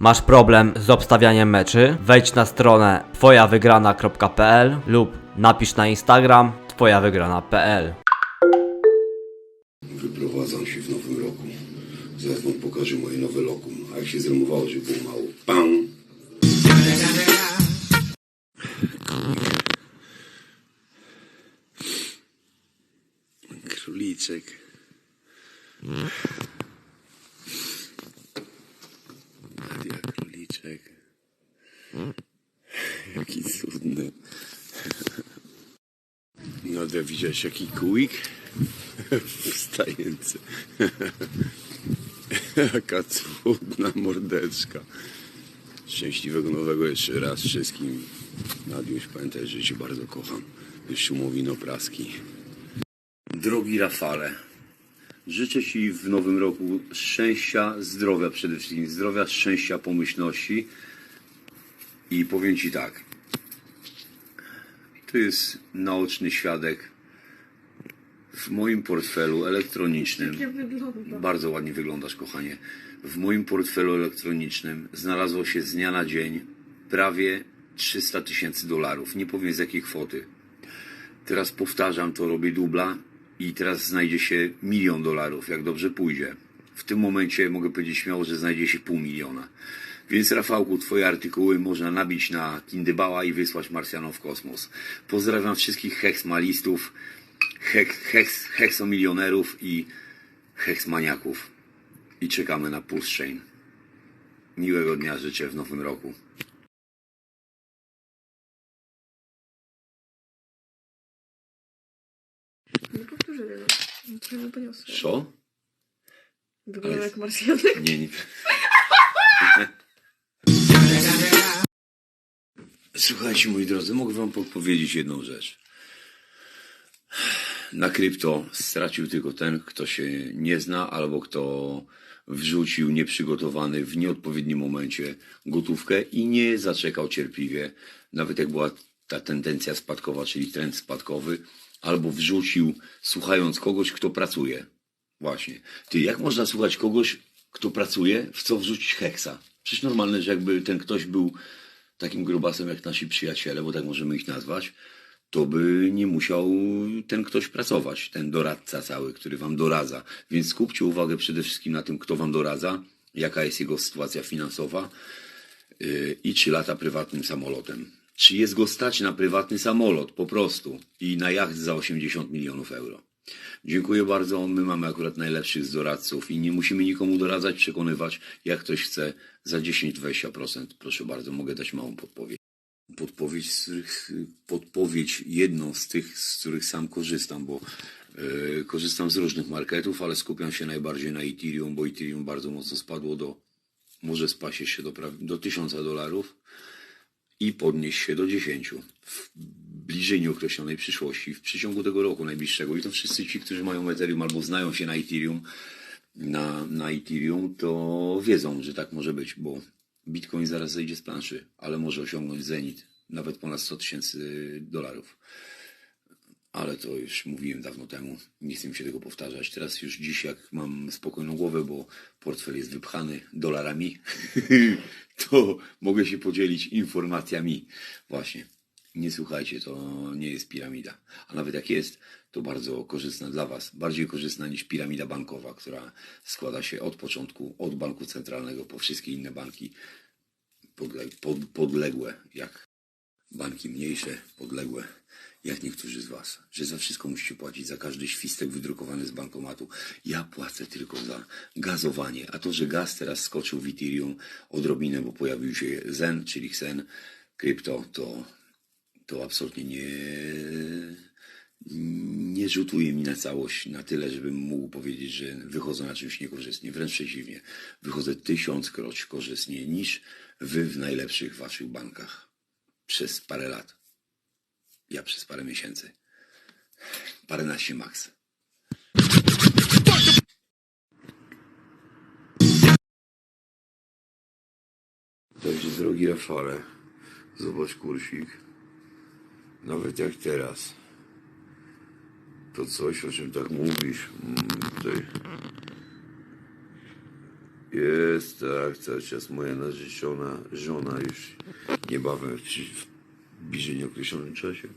Masz problem z obstawianiem meczy? Wejdź na stronę twojawygrana.pl lub napisz na Instagram twojawygrana.pl Wyprowadzam się w nowym roku. Zaraz wam pokażę moje nowe lokum. A jak się zrymowało, że było mało. Pam! Króliczek. Nadia Króliczek. Jaki cudny. Nadia, widziałeś jaki kółik? Wstający. Jaka cudna mordeczka. Szczęśliwego nowego jeszcze raz wszystkim. Nadiuś, pamiętaj, że Cię bardzo kocham. Szumowino praski. Drogi Rafale, życzę Ci w nowym roku szczęścia, zdrowia przede wszystkim. Zdrowia, szczęścia, pomyślności. I powiem Ci tak. To jest naoczny świadek w moim portfelu elektronicznym. Bardzo ładnie wyglądasz, kochanie. W moim portfelu elektronicznym znalazło się z dnia na dzień prawie 300 tysięcy dolarów. Nie powiem z jakiej kwoty. Teraz powtarzam, to robię dubla i teraz znajdzie się milion dolarów, jak dobrze pójdzie. W tym momencie mogę powiedzieć śmiało, że znajdzie się pół miliona. Więc Rafałku, twoje artykuły można nabić na Kindybała i wysłać Marsjanom w kosmos. Pozdrawiam wszystkich heksmalistów, hek, heks, heksomilionerów i heksmaniaków. I czekamy na Pulse Miłego dnia życzę w nowym roku. Mnie poniosło. Co? Wygląda jak marsjanek. Nie, nie. Słuchajcie, moi drodzy, mogę wam podpowiedzieć jedną rzecz. Na krypto stracił tylko ten, kto się nie zna, albo kto wrzucił nieprzygotowany w nieodpowiednim momencie gotówkę i nie zaczekał cierpliwie, nawet jak była ta tendencja spadkowa, czyli trend spadkowy, albo wrzucił słuchając kogoś, kto pracuje. Właśnie. Ty, jak można słuchać kogoś, kto pracuje, w co wrzucić heksa? Przecież normalne, że jakby ten ktoś był takim grubasem jak nasi przyjaciele, bo tak możemy ich nazwać, to by nie musiał ten ktoś pracować, ten doradca cały, który wam doradza. Więc skupcie uwagę przede wszystkim na tym, kto wam doradza, jaka jest jego sytuacja finansowa yy, i czy lata prywatnym samolotem. Czy jest go stać na prywatny samolot po prostu i na jacht za 80 milionów euro. Dziękuję bardzo. My mamy akurat najlepszych z doradców i nie musimy nikomu doradzać, przekonywać. Jak ktoś chce za 10-20%, proszę bardzo, mogę dać małą podpowiedź. Podpowiedź, z których, podpowiedź jedną z tych, z których sam korzystam, bo e, korzystam z różnych marketów, ale skupiam się najbardziej na Ethereum, bo Ethereum bardzo mocno spadło do, może spaść jeszcze do, do 1000 dolarów i podnieść się do 10 w bliżej nieokreślonej przyszłości, w przeciągu tego roku najbliższego. I to wszyscy ci, którzy mają Ethereum albo znają się na Ethereum, na, na Ethereum, to wiedzą, że tak może być, bo Bitcoin zaraz zejdzie z planszy, ale może osiągnąć zenit, nawet ponad 100 tysięcy dolarów. Ale to już mówiłem dawno temu, nie chcę się tego powtarzać. Teraz już dziś, jak mam spokojną głowę, bo portfel jest wypchany dolarami, to mogę się podzielić informacjami. Właśnie, nie słuchajcie, to nie jest piramida. A nawet jak jest, to bardzo korzystna dla Was. Bardziej korzystna niż piramida bankowa, która składa się od początku, od banku centralnego po wszystkie inne banki podle, pod, podległe, jak banki mniejsze, podległe, jak niektórzy z Was, że za wszystko musicie płacić, za każdy świstek wydrukowany z bankomatu. Ja płacę tylko za gazowanie, a to, że gaz teraz skoczył w Ethereum odrobinę, bo pojawił się Zen, czyli Xen, krypto, to, to absolutnie nie, nie rzutuje mi na całość na tyle, żebym mógł powiedzieć, że wychodzę na czymś niekorzystnie. Wręcz przeciwnie, wychodzę tysiąckroć korzystniej niż wy w najlepszych waszych bankach przez parę lat. Ja przez parę miesięcy. Paręnaście maks. Także drogi Rafale, zobacz kursik. Nawet jak teraz. To coś, o czym tak mówisz, mm, tutaj Jest, tak, cały czas moja narzeczona żona już niebawem w bliżej nieokreślonym czasie.